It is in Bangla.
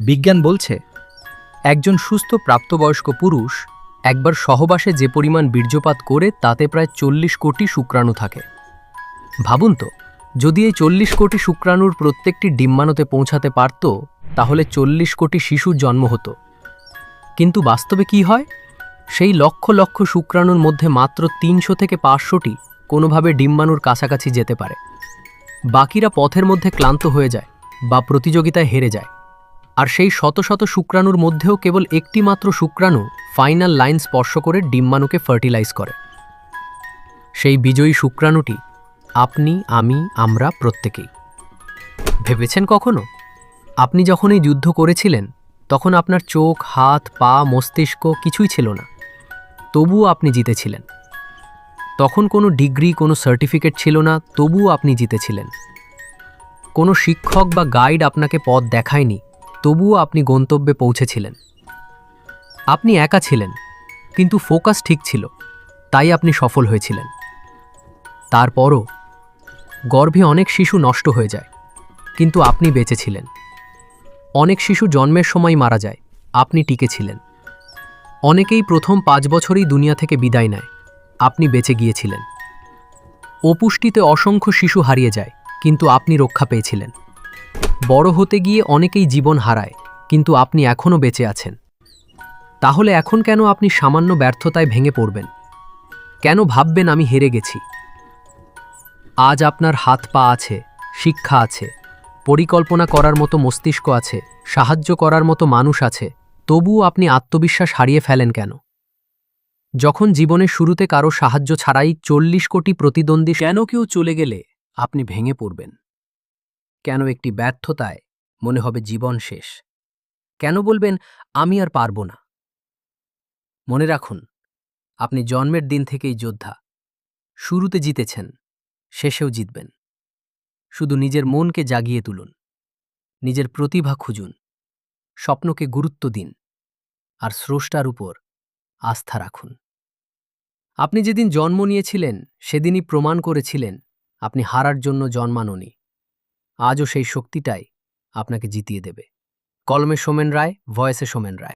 বিজ্ঞান বলছে, একজন সুস্থ প্রাপ্তবয়স্ক পুরুষ একবার সহবাসে যে পরিমাণ বীর্যপাত করে তাতে প্রায় চল্লিশ কোটি শুক্রাণু থাকে। ভাবুন তো, যদি এই চল্লিশ কোটি শুক্রাণুর প্রত্যেকটি ডিম্বাণুতে পৌঁছাতে পারত, তাহলে চল্লিশ কোটি শিশুর জন্ম হতো। কিন্তু বাস্তবে কি হয়? সেই লক্ষ লক্ষ শুক্রাণুর মধ্যে মাত্র তিনশো থেকে পাঁচশোটি কোনোভাবে ডিম্বাণুর কাছাকাছি যেতে পারে। বাকিরা পথের মধ্যে ক্লান্ত হয়ে যায় বা প্রতিযোগিতায় হেরে যায়। আর সেই শত শত শুক্রাণুর মধ্যেও কেবল একটি মাত্র শুক্রাণু ফাইনাল লাইন স্পর্শ করে ডিম্বাণুকে ফার্টিলাইজ করে। সেই বিজয়ী শুক্রাণুটি আপনি, আমি, আমরা প্রত্যেকেই। ভেবেছেন কখনো? আপনি যখন এই যুদ্ধ করেছিলেন, তখন আপনার চোখ, হাত, পা, মস্তিষ্ক কিছুই ছিল না। তবুও আপনি জিতেছিলেন। তখন কোনো ডিগ্রি, কোনো সার্টিফিকেট ছিল না, তবুও আপনি জিতেছিলেন। কোনো শিক্ষক বা গাইড আপনাকে পথ দেখায়নি তবুও আপনি গন্তব্যে পৌঁছেছিলেন। আপনি একা ছিলেন, কিন্তু ফোকাস ঠিক ছিল, তাই আপনি সফল হয়েছিলেন। তারপরও গর্ভে অনেক শিশু নষ্ট হয়ে যায়, কিন্তু আপনি বেঁচেছিলেন অনেক শিশু জন্মের সময় মারা যায়, আপনি টিকেছিলেন অনেকেই প্রথম পাঁচ বছরেই দুনিয়া থেকে বিদায় নেয়, আপনি বেঁচে গিয়েছিলেন। অপুষ্টিতে অসংখ্য শিশু হারিয়ে যায়, কিন্তু আপনি রক্ষা পেয়েছিলেন। বড় হতে গিয়ে অনেকেই জীবন হারায়, কিন্তু আপনি এখনও বেঁচে আছেন। তাহলে এখন কেন আপনি সামান্য ব্যর্থতায় ভেঙে পড়বেন? কেন ভাববেন আমি হেরে গেছি? আজ আপনার হাত পা আছে, শিক্ষা আছে, পরিকল্পনা করার মতো মস্তিষ্ক আছে, সাহায্য করার মতো মানুষ আছে, তবুও আপনি আত্মবিশ্বাস হারিয়ে ফেলেন কেন? যখন জীবনের শুরুতে কারও সাহায্য ছাড়াই চল্লিশ কোটি প্রতিদ্বন্দ্বী কেন কেউ চলে গেলে আপনি ভেঙে পড়বেন? কেন একটি ব্যর্থতায় মনে হবে জীবন শেষ? কেন বলবেন, আমি আর পারব না মনে রাখুন, আপনি জন্মের দিন থেকেই যোদ্ধা। শুরুতে জিতেছেন, শেষেও জিতবেন। শুধু নিজের মনকে জাগিয়ে তুলুন, নিজের প্রতিভা খুঁজুন, স্বপ্নকে গুরুত্ব দিন, আর স্রষ্টার উপর আস্থা রাখুন। আপনি যেদিন জন্ম নিয়েছিলেন, সেদিনই প্রমাণ করেছিলেন, আপনি হারার জন্য জন্মাননি। আজও সেই শক্তিটাই আপনাকে জিতিয়ে দেবে। কলমে সোমেন রায় ভয়েসে সোমেন রায়।